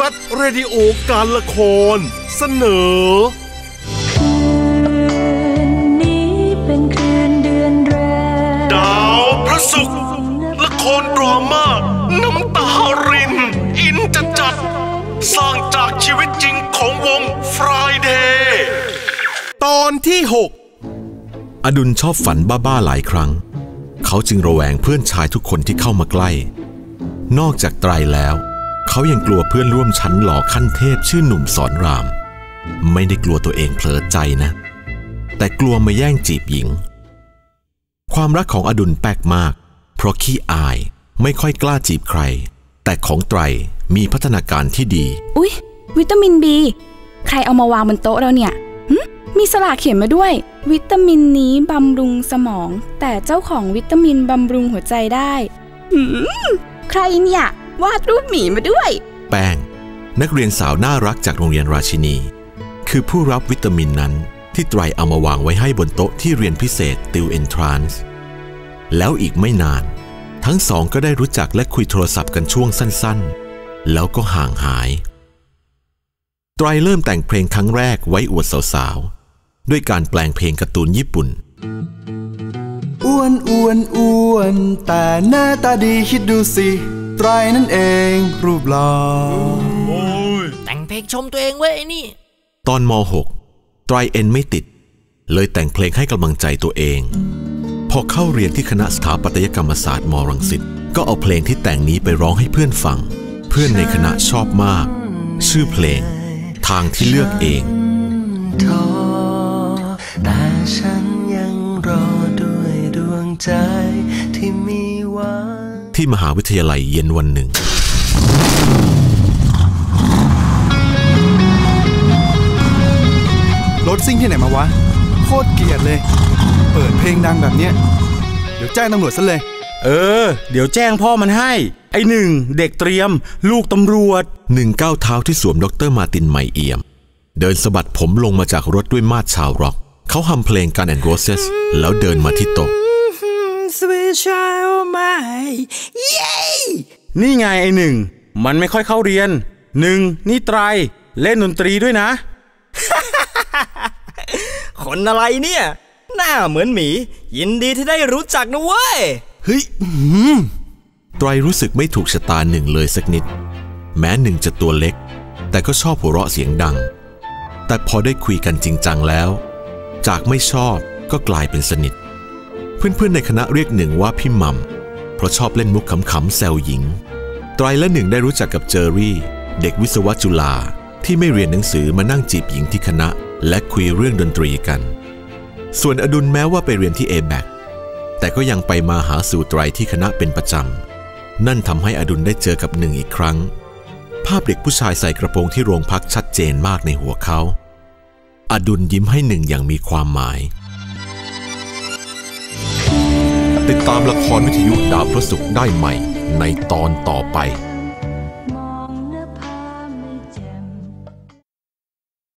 ฟเรดิโอการละคร เสนอคืนนี้เป็นคืนเดือนแรมดาวพระศุกร์ละครดราม่าน้ำตาริน อินจะจัด สร้างจากชีวิตจริงของวงฟรายเดย์ตอนที่ 6 อดุลชอบฝันบ้าๆหลายครั้ง เขาจึงระแวงเพื่อนชายทุกคนที่เข้ามาใกล้ นอกจากไตรแล้ว เขายังกลัวเพื่อนร่วมชั้นหล่อขั้นเทพชื่อหนุ่มสอนราม ไม่ได้กลัวตัวเองเผลอใจนะ แต่กลัวมาแย่งจีบหญิง ความรักของอดุลแปลกมาก เพราะขี้อายไม่ค่อยกล้าจีบใคร แต่ของไตรมีพัฒนาการที่ดี อุ๊ย วิตามินบี ใครเอามาวางบนโต๊ะเราเนี่ยมีสลากเขียนมาด้วย วิตามินนี้บำรุงสมอง แต่เจ้าของวิตามินบำรุงหัวใจได้ ใครเนี่ย วาดรูปหมีมาด้วย แป้ง นักเรียนสาวน่ารักจากโรงเรียนราชินี คือผู้รับวิตามินนั้นที่ไตรเอามาวางไว้ให้บนโต๊ะที่เรียนพิเศษติวเอนทรานซ์แล้วอีกไม่นาน ทั้งสองก็ได้รู้จักและคุยโทรศัพท์กันช่วงสั้นๆ แล้วก็ห่างหาย ไตรเริ่มแต่งเพลงครั้งแรกไว้อวดสาวๆ ด้วยการแปลงเพลงการ์ตูนญี่ปุ่นอ้วนอ้วนอ้วนแต่หน้าตาดีคิดดูสิ ไตรนั่นเอง รูปหล่อแต่งเพลงชมตัวเองเว้ยไอ้นี่ ตอนม .6 ไตรเอ็นไม่ติด เลยแต่งเพลงให้กำลังใจตัวเอง พอเข้าเรียนที่คณะสถาปัตยกรรมศาสตร์มรังสิตก็เอาเพลงที่แต่งนี้ไปร้องให้เพื่อนฟัง เพื่อนในคณะชอบมาก ชื่อเพลง ทางที่เลือกเองท้อแต่ฉันยังรอด้วยดวงใจที่มีหวัง ที่มหาวิทยาลัยเย็นวันหนึ่ง รถซิ่งที่ไหนมาวะ โคตรเกลียดเลย เปิดเพลงดังแบบเนี้ย เดี๋ยวแจ้งตำรวจซะเลย เออ เดี๋ยวแจ้งพ่อมันให้ ไอ้หนึ่ง เด็กเตรียม ลูกตำรวจ หนึ่งก้าวเท้าที่สวมดรมาร์ตินไมเอี่ยม เดินสะบัดผมลงมาจากรถด้วยมาดชาวร็อก เขาฮัมเพลงการแอนโรเซสแล้วเดินมาที่โต๊ะ Sweet child my เย้นี่ไงไอ้หนึ่ง มันไม่ค่อยเข้าเรียนหนึ่งนี่ไตร เล่นดนตรีด้วยนะ คนอะไรเนี่ย หน้าเหมือนหมี ยินดีที่ได้รู้จักนะเว้ย เฮ้ยไตรรู้สึกไม่ถูกชะตาหนึ่งเลยสักนิด แม้หนึ่งจะตัวเล็ก แต่ก็ชอบหัวเราะเสียงดัง แต่พอได้คุยกันจริงจังแล้ว จากไม่ชอบก็กลายเป็นสนิท เพื่อนๆในคณะเรียกหนึ่งว่าพี่มัม เพราะชอบเล่นมุกขำๆแซวหญิง ไตรและหนึ่งได้รู้จักกับเจอรี่ เด็กวิศวะจุฬาที่ไม่เรียนหนังสือมานั่งจีบหญิงที่คณะ และคุยเรื่องดนตรีกัน ส่วนอดุลแม้ว่าไปเรียนที่เอแบกแต่ก็ยังไปมาหาสู่ไตรที่คณะเป็นประจำ นั่นทำให้อดุลได้เจอกับหนึ่งอีกครั้ง ภาพเด็กผู้ชายใส่กระโปรงที่โรงพักชัดเจนมากในหัวเขา อดุลยิ้มให้หนึ่งอย่างมีความหมาย ติดตามละครวิทยุดาวพระศุกร์ได้ใหม่ในตอนต่อไป